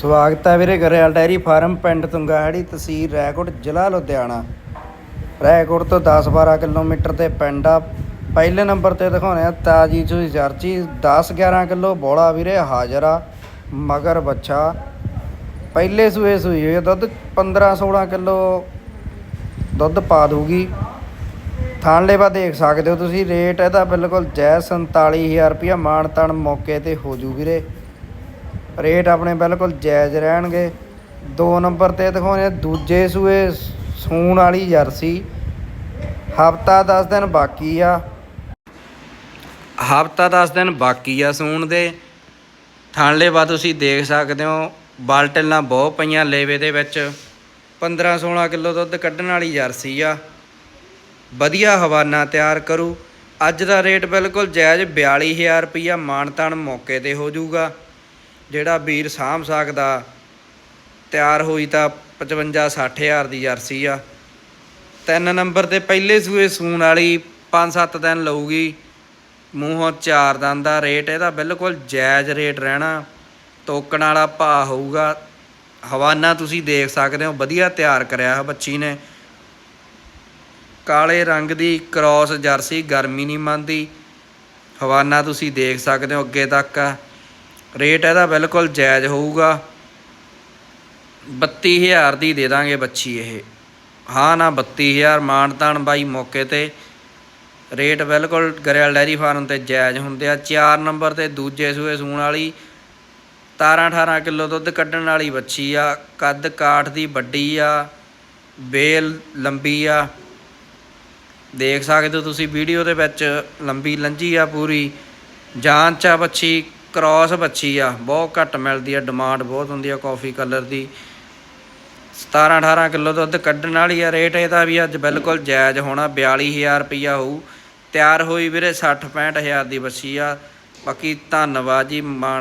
ਸਵਾਗਤ ਹੈ ਵੀਰੇ ਗਰੇਵਾਲ ਡੈਰੀ ਫਾਰਮ ਪਿੰਡ ਤੁੰਗਾਹੜੀ, ਤਹਿਸੀਲ ਰੈਕੋਟ ਜ਼ਿਲ੍ਹਾ ਲੁਧਿਆਣਾ। ਰੈਕੋਟ ਤੋਂ 10-12 ਕਿਲੋਮੀਟਰ ਤੇ ਪਿੰਡ ਆ। ਪਹਿਲੇ ਨੰਬਰ ਤੇ ਦਿਖਾਉਣੇ ਆ ਤਾਜੀ ਚੂਈ ਜਰਜੀ 10-11 ਕਿਲੋ ਬੋਲਾ ਵੀਰੇ ਹਾਜ਼ਰ ਆ, ਮਗਰ ਬੱਚਾ ਪਹਿਲੇ ਸੂਏ ਸੂਈ ਹੋਈ ਦੁੱਧ 15-16 ਕਿਲੋ ਦੁੱਧ ਪਾ ਦੂਗੀ ਥਾਣਲੇਵਾ ਦੇਖ ਸਕਦੇ ਹੋ ਤੁਸੀਂ, ਰੇਟ ਇਹਦਾ ਬਿਲਕੁਲ ਜੈ 47000 ਰੁਪਇਆ ਮਾਨਤਨ ਮੌਕੇ ਤੇ ਹੋ ਜੂ ਵੀਰੇ। ਰੇਟ ਆਪਣੇ ਬਿਲਕੁਲ ਜਾਇਜ਼ ਰਹਿਣਗੇ। ਦੋ ਨੰਬਰ ਤੇ ਦਿਖਾਉਣੇ ਦੂਜੇ ਸੂਏ ਸੂਣ ਵਾਲੀ ਜਰਸੀ। ਹਫਤਾ 10 ਦਿਨ ਬਾਕੀ ਆ। ਹਫਤਾ 10 ਦਿਨ ਬਾਕੀ ਆ ਸੂਣ ਦੇ। ਥਾਣਲੇਵਾ ਤੁਸੀਂ ਦੇਖ ਸਕਦੇ ਹੋ, ਬਾਲਟਲਾਂ ਬਹੁਤ ਪਈਆਂ ਲੇਵੇ ਦੇ ਵਿੱਚ। 15 16 ਕਿਲੋ ਦੁੱਧ ਕੱਢਣ ਵਾਲੀ ਜਰਸੀ ਆ। ਵਧੀਆ ਹਵਾਨਾ ਤਿਆਰ ਕਰੂ। ਅੱਜ ਦਾ ਰੇਟ ਬਿਲਕੁਲ ਜਾਇਜ਼ 42000 ਰੁਪਈਆ ਮਾਨਤਾਨ ਮੌਕੇ ਤੇ ਹੋ ਜਾਊਗਾ। ਜਿਹੜਾ ਵੀਰ ਸਾਂਭ ਸਕਦਾ, ਤਿਆਰ ਹੋਈ ਤਾਂ 55 60000 ਦੀ ਜਰਸੀ ਆ। ਤਿੰਨ ਨੰਬਰ ਤੇ ਪਹਿਲੇ ਸੂਏ ਸੂਣ ਵਾਲੀ 5-7 ਦਿਨ ਲਊਗੀ। ਮੂੰਹੋਂ ਚਾਰ ਦੰਦ ਦਾ ਰੇਟ, ਇਹਦਾ ਬਿਲਕੁਲ ਜਾਇਜ਼ ਰੇਟ ਰਹਿਣਾ। ਤੋਕਣ ਵਾਲਾ ਭਾਅ ਹੋਊਗਾ। ਹਵਾਨਾ ਤੁਸੀਂ ਦੇਖ ਸਕਦੇ ਹੋ, ਵਧੀਆ ਤਿਆਰ ਕਰਿਆ ਹੈ ਬੱਚੀ ਨੇ। ਕਾਲੇ ਰੰਗ ਦੀ ਕ੍ਰਾਸ ਜਰਸੀ, ਗਰਮੀ ਨਹੀਂ ਮੰਨਦੀ। ਹਵਾਨਾ ਤੁਸੀਂ ਦੇਖ ਸਕਦੇ ਹੋ ਅੱਗੇ ਤੱਕ। ਆ ਰੇਟ ਇਹਦਾ ਬਿਲਕੁਲ ਜਾਇਜ਼ ਹੋਊਗਾ। 32000 ਦੀ ਦੇ ਦਾਂਗੇ ਬੱਚੀ ਇਹ। ਹਾਂ ਨਾ 32000 ਮਾਨਤਾਨ ਬਾਈ ਮੌਕੇ ਤੇ। ਰੇਟ ਬਿਲਕੁਲ ਗਰੇਵਾਲ ਡੈਰੀ ਫਾਰਮ ਤੇ ਜਾਇਜ਼ ਹੁੰਦੇ ਆ। 4 ਨੰਬਰ ਤੇ ਦੂਜੇ ਸੂਏ ਸੂਣ ਵਾਲੀ 17 18 ਕਿਲੋ ਦੁੱਧ ਕੱਢਣ ਵਾਲੀ ਬੱਚੀ ਆ। ਕੱਦ ਕਾਠ ਦੀ ਵੱਡੀ ਆ। ਬੇਲ ਲੰਬੀ ਆ। ਦੇਖ ਸਕਦੇ ਹੋ ਤੁਸੀਂ ਵੀਡੀਓ ਦੇ ਵਿੱਚ ਲੰਬੀ ਲੰਜੀ ਆ ਪੂਰੀ। ਜਾਂਚ ਆ ਬੱਚੀ। ਕ੍ਰਾਸ ਬੱਚੀ ਆ, ਬਹੁਤ ਘੱਟ ਮਿਲਦੀ ਆ ਡਿਮਾਂਡ ਬਹੁਤ ਹੁੰਦੀ ਆ ਕਾਫੀ ਕਲਰ ਦੀ। 17 18 ਕਿਲੋ ਦੁੱਧ ਕੱਢਣ ਵਾਲੀ ਆ ਰੇਟ ਇਹਦਾ ਵੀ ਅੱਜ ਬਿਲਕੁਲ ਜਾਇਜ਼ ਹੋਣਾ 42000 ਰੁਪਈਆ ਹੋਊ। ਤਿਆਰ ਹੋਈ ਵੀਰੇ 60 65000 ਦੀ ਬੱਚੀ ਆ। ਬਾਕੀ ਧੰਨਵਾਦ ਜੀ, ਮਾਨ